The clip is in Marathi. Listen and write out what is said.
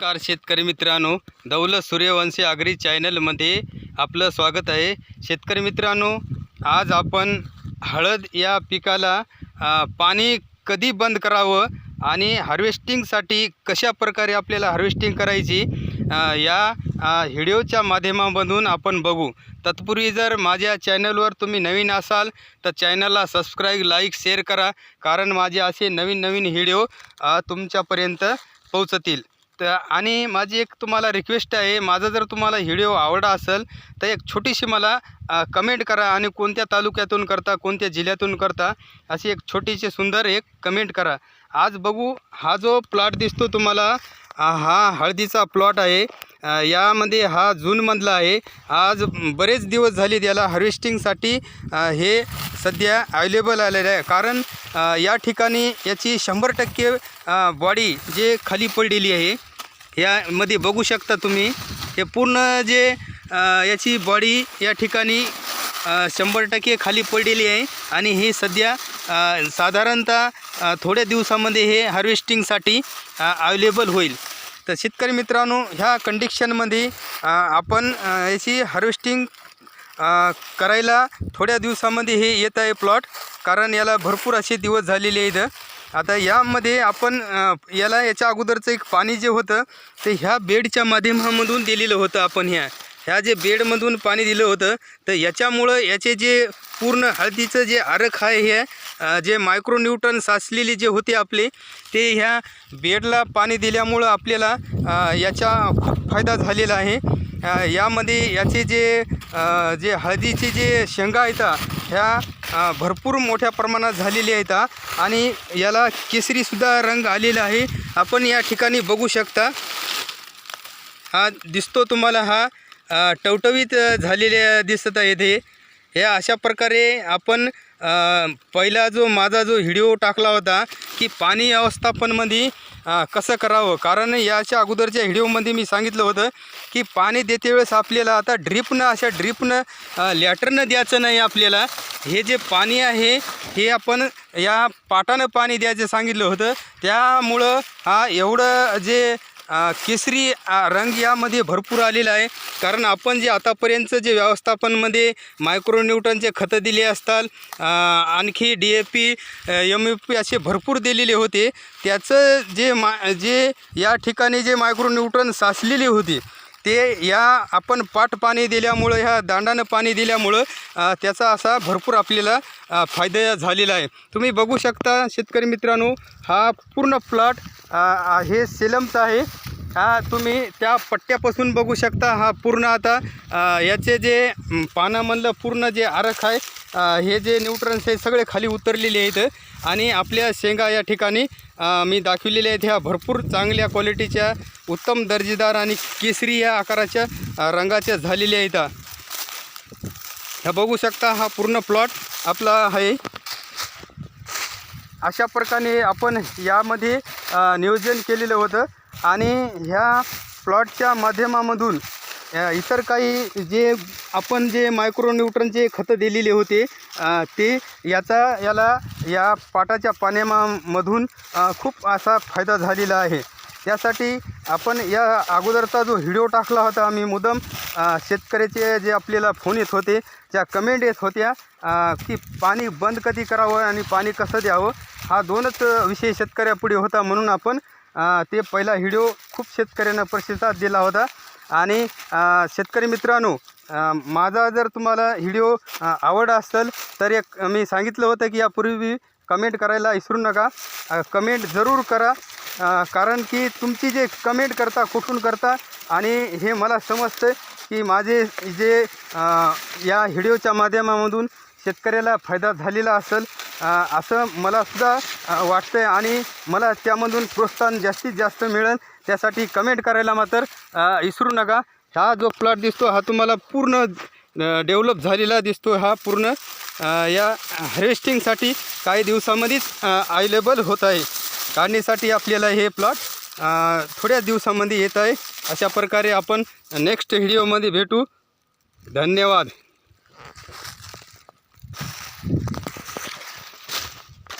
नमस्कार शेतकरी मित्रांनो दौलत सूर्यवंशी आगरी चॅनलमध्ये आपलं स्वागत आहे. शेतकरी मित्रांनो आज आपण हळद या पिकाला पाणी कधी बंद करावं आणि हार्वेस्टिंगसाठी कशा प्रकारे आपल्याला हार्वेस्टिंग करायची या व्हिडिओच्या माध्यमामधून आपण बघू. तत्पूर्वी जर माझ्या चॅनलवर तुम्ही नवीन असाल तर चॅनलला सबस्क्राईब लाईक शेअर करा. कारण माझे असे नवीन नवीन व्हिडिओ तुमच्यापर्यंत पोहोचतील. तर आणि माझी एक तुम्हाला रिक्वेस्ट आहे माझा जर तुम्हाला व्हिडिओ आवडा असेल तर एक छोटीशी मला कमेंट करा आणि कोणत्या तालुक्यातून करता कोणत्या जिल्ह्यातून करता अशी एक छोटीशी सुंदर एक कमेंट करा. आज बघू हा जो प्लॉट दिसतो तुम्हाला हा हळदीचा प्लॉट आहे. यामध्ये हा जूनमधला आहे. आज बरेच दिवस झाले त्याला हार्वेस्टिंगसाठी हे सध्या अवेलेबल आलेलं आहे. कारण या ठिकाणी याची शंभर टक्के बॉडी जे खाली पडलेली आहे यामध्ये बघू शकता तुम्ही. हे पूर्ण जे याची बॉडी या ठिकाणी शंभर टक्के खाली पडलेली आहे. आणि हे सध्या साधारणतः थोड्या दिवसामध्ये हे हार्वेस्टिंगसाठी अवेलेबल होईल. तर शेतकरी मित्रांनो ह्या कंडिशनमध्ये आपण याची हार्वेस्टिंग करायला थोड्या दिवसामध्ये हे येत आहे प्लॉट कारण याला भरपूर असे दिवस झालेले आहेत. आता यामध्ये आपण याला याच्या अगोदरचं एक पाणी जे होतं ते ह्या बेडच्या माध्यमामधून दिलेलं होतं आपण ह्या. ह्या जे बेडमधून पाणी दिलं होतं तर याच्यामुळं याचे जे पूर्ण हळदीचं जे आरख आहे हे जे मायक्रोन्यूटन साचलेले जे होते आपले ते ह्या बेडला पाणी दिल्यामुळं आपल्याला याचा खूप फायदा झालेला आहे. यामध्ये याचे जे जे हळदीचे जे शेंगा आहेत ह्या भरपूर मोठ्या प्रमाणात झालेल्या आहेत. आणि याला केसरीसुद्धा रंग आलेला आहे. आपण या ठिकाणी बघू शकता. हा दिसतो तुम्हाला हा टवटवीत झालेले दिसत आहेत हे. हे अशा प्रकारे आपण पहिला जो माझा जो व्हिडिओ टाकला होता की पाणी व्यवस्थापनमध्ये कसं करावं? कारण याच्या अगोदरच्या व्हिडिओमध्ये मी सांगितलं होतं की पाणी देते वेळेस आपल्याला आता ड्रिपनं अशा ड्रिपनं लॅटरनं द्यायचं नाही आपल्याला. हे जे पाणी आहे हे आपण या पाटानं पाणी द्यायचं सांगितलं होतं. त्यामुळं हा एवढं जे केसरी रंग यामध्ये भरपूर आलेला आहे. कारण आपण जे आतापर्यंतचं जे व्यवस्थापनमध्ये मायक्रोन्यूटनचे खतं दिले असतात आणखी D A P M A P असे भरपूर दिलेले होते. त्याचं जे मा जे या ठिकाणी जे मायक्रोन्यूटन साचलेले होते ते या आपण पाट पाणी दिल्यामुळं ह्या दांडानं पाणी दिल्यामुळं त्याचा असा भरपूर आपल्याला फायदा झालेला आहे. तुम्ही बघू शकता शेतकरी मित्रांनो हा पूर्ण प्लॉट हे सेलमचा आहे. हा तुम्ही त्या पट्ट्यापासून बघू शकता हा पूर्ण आता याचे जे पानामधलं पूर्ण जे आरख आहे हे जे न्यूट्रन्स आहे सगळे खाली उतरलेले आहेत. आणि आपल्या शेंगा या ठिकाणी मी दाखविलेल्या आहेत. ह्या भरपूर चांगल्या क्वालिटीच्या उत्तम दर्जेदार आणि केसरी या आकाराच्या रंगाच्या झालेल्या आहेत. ह्या बघू शकता हा पूर्ण प्लॉट आपला आहे. अशा प्रकारे आपण यामध्ये नियोजन केलेलं होतं. आणि ह्या प्लॉटच्या माध्यमामधून इतर काही जे आपण जे मायक्रोन्यूट्रनचे खतं दिलेले होते ते याचा याला या पाटाच्या पाण्यामधून खूप असा फायदा झालेला आहे. त्यासाठी आपण या अगोदरचा जो व्हिडिओ टाकला होता आम्ही मुदम शेतकऱ्याचे जे आपल्याला फोन येत होते ज्या कमेंट येत होत्या की पाणी बंद कधी करावं आणि पाणी कसं द्यावं हा दोनच विषय शेतकऱ्यापुढे होता म्हणून आपण ते पहिला व्हिडिओ खूप शेतकऱ्यांना प्रतिसाद दिला होता. आणि शेतकरी मित्रांनो माझा जर तुम्हाला व्हिडिओ आवड असेल तर एक मी सांगितलं होतं की यापूर्वी कमेंट करायला विसरू नका. कमेंट जरूर करा कारण की तुमची जे कमेंट करता कुठून करता आणि हे मला समजतं की माझे जे या व्हिडिओच्या माध्यमामधून शेतकऱ्याला फायदा झालेला असेल असं मलासुद्धा सुद्धा वाटतं आहे आणि मला त्यामधून प्रोत्साहन जास्तीत जास्त मिळेल. त्यासाठी कमेंट करायला मात्र विसरू नका. हा जो प्लॉट दिसतो हा तुम्हाला पूर्ण डेव्हलप झालेला दिसतो. हा पूर्ण या हार्वेस्टिंगसाठी काही दिवसामध्येच अवेलेबल होत आहे. काढणीसाठी आपल्याला हे प्लॉट थोड्या दिवसामध्ये येत आहे. अशा प्रकारे आपण नेक्स्ट व्हिडिओमध्ये भेटू. धन्यवाद.